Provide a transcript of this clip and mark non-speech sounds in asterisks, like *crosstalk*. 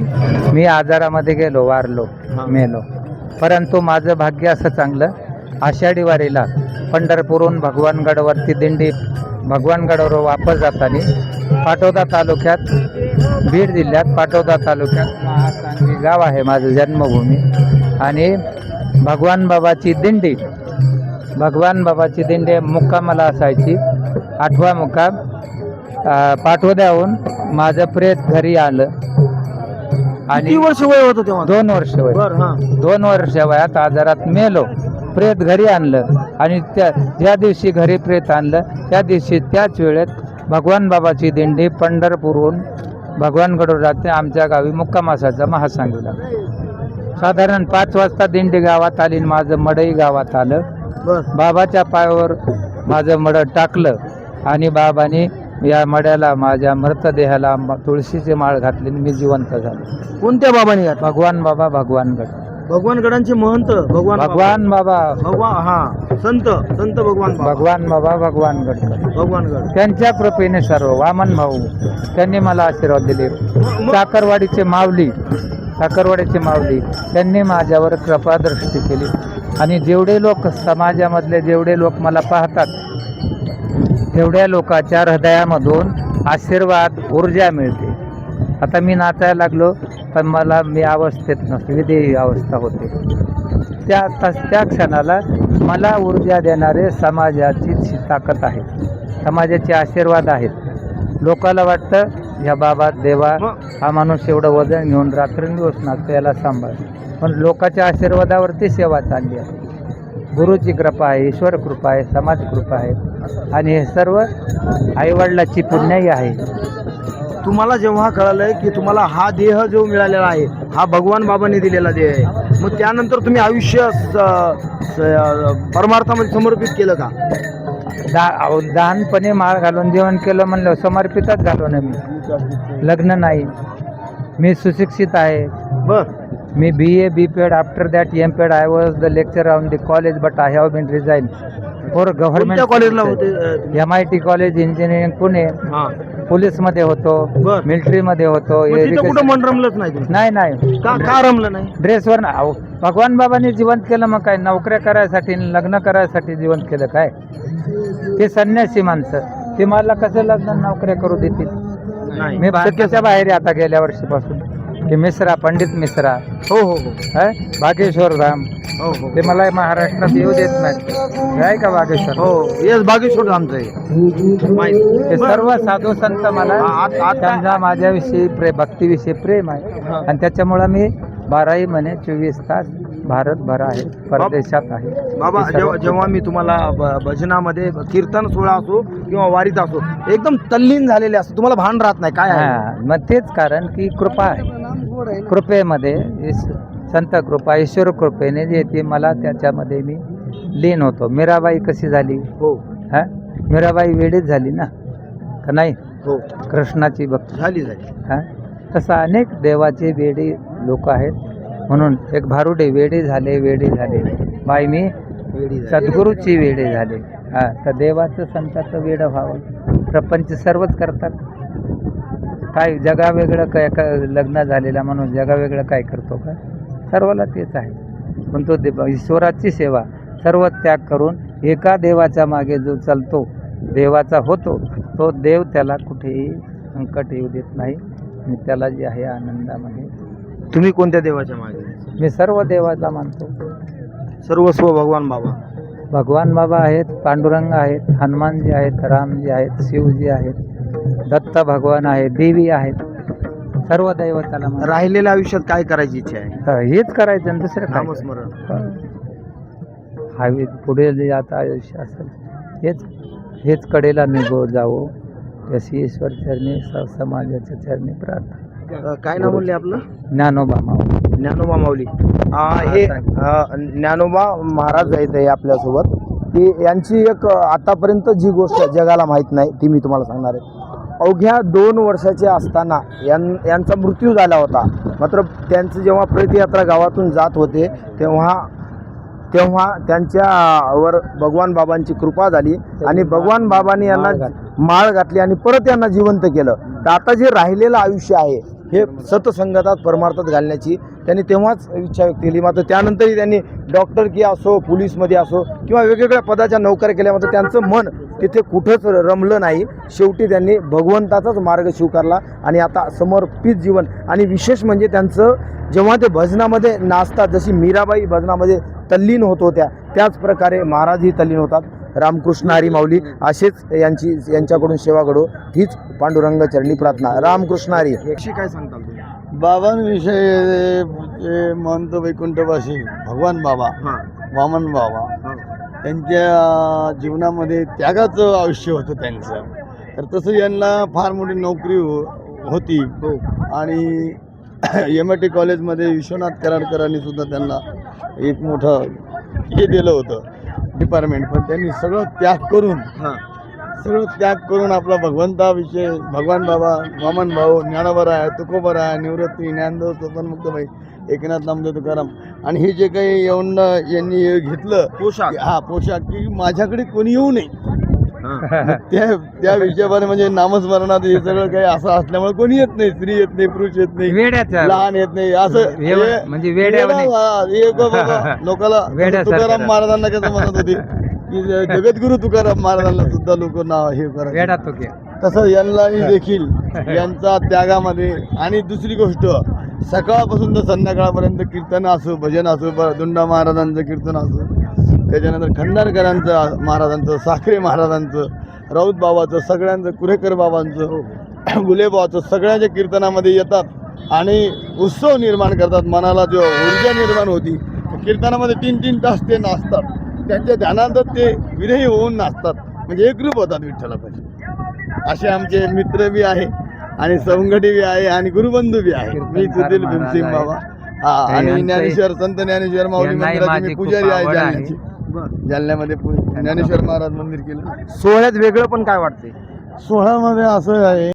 मी आजारामध्ये गेलो वारलो मेलो. परंतु माझं भाग्य असं चांगलं आषाढी वारीला पंढरपूरहून भगवानगडवरती दिंडी भगवानगडावर वापस जाताना पाटोदा तालुक्यात बीड जिल्ह्यात पाटोदा तालुक्यात महासांगी गाव आहे माझं जन्मभूमी. आणि भगवान बाबाची दिंडी भगवान बाबाची दिंडी मुक्कामाला असायची. आठवा मुक्काम अं, पाटोद्याहून माझं प्रेत घरी आलं. किती आणि वर्ष वय होतं तेव्हा? दोन वर्ष वय. बर हा. दोन वर्ष वयात आजारात मेलो. प्रेत घरी आणलं. आणि त्या ज्या दिवशी घरी प्रेत आणलं त्या दिवशी त्याच वेळेत भगवान बाबाची दिंडी पंढरपूरहून भगवानगडवर जाते. आमच्या गावी मुक्काम असायचा महासांगीला साधारण पाच वाजता दिंडी गावात आली आणि माझं मडई गावात आलं. बर. बाबाच्या पायावर माझं मड टाकलं. आणि बाबाने या मड्याला माझ्या मृतदेहाला तुळशीची माळ घातली आणि मी जिवंत झालो. कोणत्या बाबाने घातला? भगवान बाबा भगवानगड भगवानगडांचे महंत भगवान. भगवान बाबा. भगवान हा संत संत भगवान बाबा. भगवान बाबा भगवानगड भगवानगड त्यांच्या कृपेने सर्व वामन भाऊ त्यांनी मला आशीर्वाद दिले. साखरवाडीचे माऊली साखरवाडीचे माऊली त्यांनी माझ्यावर कृपादृष्टी केली. आणि जेवढे लोक समाजामधले जेवढे लोक मला पाहतात तेवढ्या लोकांच्या हृदयामधून आशीर्वाद ऊर्जा मिळते. आता मी नाचायला लागलो पण मला मी अवस्थेत नसते विदेही अवस्था होते. त्या तस- त्या क्षणाला मला ऊर्जा देणारे समाजाची ताकद आहे. समाजाचे आशीर्वाद आहेत. लोकाला वाटतं ह्या बाबा देवा हा माणूस एवढं वजन घेऊन रात्रंदिवस नाचतो याला सांभाळ. पण लोकांच्या आशीर्वादावरती सेवा चालली आहे. गुरुची कृपा आहे ईश्वर कृपा आहे समाज कृपा आहे. आणि हे सर्व आईवडिलाची पुण्याई आहे. तुम्हाला जेव्हा कळालंय की तुम्हाला हा देह जो मिळालेला आहे हा भगवान बाबांनी दिलेला देह आहे मग त्यानंतर तुम्ही आयुष्य परमार्थामध्ये समर्पित केलं का? दा अहो, लहानपणी माळ घालून जेवण केलं म्हणलं समर्पितच ना मी. लग्न नाही. मी सुशिक्षित आहे. बर. मी B A B Ed after that M Ed I was the lecture on the college but I have been resign for कोणत्या कॉलेजला होते government? M I T college engineering Pune पोलीसमध्ये होतो. मिलिटरीमध्ये होतो कुठं रमलंच नाही नाही नाही. का रमलं नाही? ड्रेसवर भगवान बाबांनी जिवंत केलं मग काय? नोकऱ्या करायसाठी लग्न करायसाठी जिवंत केलं काय? ते संन्यासी माणसं. ते मला कसं लग्न नोकऱ्या करू देतील? मी भारताच्या बाहेर आता गेल्या वर्षीपासून. ते मिश्रा पंडित मिश्रा. हो हो हो. हं? बागेश्वर धाम हो हो. ते मला महाराष्ट्रात येऊ देत नाहीत. हे आहे का बागेश्वर? हो येस बागेश्वर आमचं आहे. माहिती. ते. सर्व साधू संत मला त्यांचा माझ्याविषयी प्रे भक्तीविषयी प्रेम आहे. आणि त्याच्यामुळं मी बाराही महिने चोवीस तास भारतभर आहे परदेशात आहे. बाबा जेव्हा जेव्हा मी तुम्हाला भ- भजनामध्ये कीर्तन सोहळा असो किंवा वारीत असो एकदम तल्लीन झालेले असतो तुम्हाला भान राहत नाही काय आहे? हा मग तेच कारण की कृपा आहे. कृपेमध्ये ईश- संत कृपा ईश्वर कृपेने जे ते मला त्याच्यामध्ये मी लीन होतो. मीराबाई कशी झाली? हो. हा? मीराबाई वेळीच झाली ना? का नाही? हो. कृष्णाची भक्ती. झाली झाली. हा? तसं अनेक देवाचे वेडे लोक आहेत. म्हणून एक भारुडे वेडे झाले वेडे झाले. बाई मी सद्गुरूची वेडे झाले. हा तर देवाचं संताचं वेडं व्हावं. प्रपंच सर्वच करतात. काय जगा वेगळं काय का लग्न झालेला माणूस जगा वेगळं काय करतो का? सर्वाला तेच आहे. पण तो देव ईश्वराची सेवा सर्व त्याग करून एका देवाच्या मागे जो चालतो देवाचा होतो तो देव त्याला कुठेही संकट येऊ देत नाही. आणि त्याला जे आहे आनंदामध्ये तुम्ही कोणत्या देवाच्या मागे? मी सर्व देवाला मानतो. सर्वस्व भगवान बाबा. भगवान बाबा आहेत पांडुरंग आहेत हनुमानजी आहेत रामजी आहेत शिवजी आहेत दत्त भगवान आहेत देवी आहेत. सर्व दैवताला मानतो. राहिलेल्या आयुष्यात काय करायची इच्छा आहे? तर हेच करायचं आणि दुसरं काय? नामस्मरण. हवे पुढे जे आता आयुष्य असेल हेच हेच कडेला निघो जावो. यशी ईश्वर चरणी स- समाजाच्या चरणी प्रार्थना. अ, काय नाव म्हणले आपलं? ज्ञानोबा माऊ ज्ञानोबा माऊली. अ, हे अ, ज्ञानोबा महाराज आहेत हे आपल्यासोबत. की यांची एक अ, आतापर्यंत जी गोष्ट जगाला माहीत नाही ती मी तुम्हाला सांगणार आहे. अवघ्या दोन वर्षाचे असताना यां यांचा मृत्यू झाला होता. मात्र त्यांचं जेव्हा प्रेतयात्रा गावातून जात होते तेव्हा तेव्हा त्यांच्यावर भगवान बाबांची कृपा झाली आणि भगवान बाबांनी यांना. माळ घातली आणि परत यांना जिवंत केलं. तर आता जे राहिलेलं आयुष्य आहे हे सतसंगतात परमार्थात घालण्याची त्यांनी तेव्हाच इच्छा व्यक्त केली. मात्र त्यानंतरही त्यांनी डॉक्टर की असो पोलीसमध्ये असो किंवा वेगवेगळ्या पदाच्या नोकऱ्या केल्या मात्र त्यांचं मन तिथे कुठंच रमलं नाही. शेवटी त्यांनी भगवंताचाच मार्ग स्वीकारला आणि आता समर्पित जीवन. आणि विशेष म्हणजे त्यांचं जेव्हा ते भजनामध्ये नाचतात जशी मीराबाई भजनामध्ये तल्लीन होत होत्या त्याच प्रकारे महाराजही तल्लीन होतात. रामकृष्ण हरी माऊली असेच यांची यांच्याकडून सेवा घडो हीच पांडुरंग चरणी प्रार्थना. रामकृष्ण हरी. काय सांगताल तुम्ही? बाबांविषयी जे महंत वैकुंठवासी भगवान बाबा वामन बाबा त्यांच्या जीवनामध्ये त्यागाचं आयुष्य होतं त्यांचं. तर तसं यांना फार मोठी नोकरी हो- होती. आणि एम आय टी कॉलेजमध्ये विश्वनाथ कराडकरांनी सुद्धा त्यांना एक मोठं हे दिलं होतं. डिपार्टमेंट पण त्यांनी सगळं त्याग करून सगळं त्याग करून आपला भगवंताविषयी भगवान बाबा वामन भाऊ ज्ञानोबराय तुकोबराय निवृत्ती ज्ञानदेव स्वतंमुक्तबाई एकनाथ नामदेव तुकाराम. आणि हे जे काही येऊन यांनी घेतलं पोशाख. हा पोशाख की माझ्याकडे कोणी येऊ नये. त्या त्या विषयामध्ये म्हणजे नामस्मरणात हे सगळं काही असं असल्यामुळे कोणी येत नाही. स्त्री येत नाही पुरुष येत नाही लहान येत नाही. असं हे- म्हणजे हा, हे बाबा *laughs* लोकाला वेड्यासारखं तुकाराम. महाराजांना कसं म्हणत होते की जगद्गुरु तुकाराम महाराजांना सुद्धा लोक नाव हे करायचे. वेडा तो तसं यांनाही *laughs* देखील यांचा त्यागामध्ये. आणि दुसरी गोष्ट सकाळपासून तर संध्याकाळपर्यंत कीर्तन असो भजन असो ब- दुंडा महाराजांचं कीर्तन असो त्याच्यानंतर खंडारकरांचं महाराजांचं साखरे महाराजांचं राऊत बाबाचं सगळ्यांचं कुरेकर बाबांचं गुले बाबाचं सगळ्यांच्या कीर्तनामध्ये येतात आणि उत्सव निर्माण करतात. मनाला जो ऊर्जा निर्माण होती कीर्तनामध्ये तीन तीन तास ते नाचतात. त्यांच्या ध्यानात ते विरही होऊन नाचतात. म्हणजे एकरूप होतात विठ्ठलापाशी. असे आमचे मित्र बी आहे आणि सवंगडी बी आहे आणि गुरुबंधू बी आहे मी महाराज भीमसिंग. बाबा. हा आणि ज्ञानेश्वर संत ज्ञानेश्वर माऊली मंदिराचे मी पुजारी आहे जालन्यामध्ये पु- ज्ञानेश्वर महाराज मंदिर केलं. सोहळ्यात वेगळं पण काय वाटते सोहळ्यामध्ये असं आहे.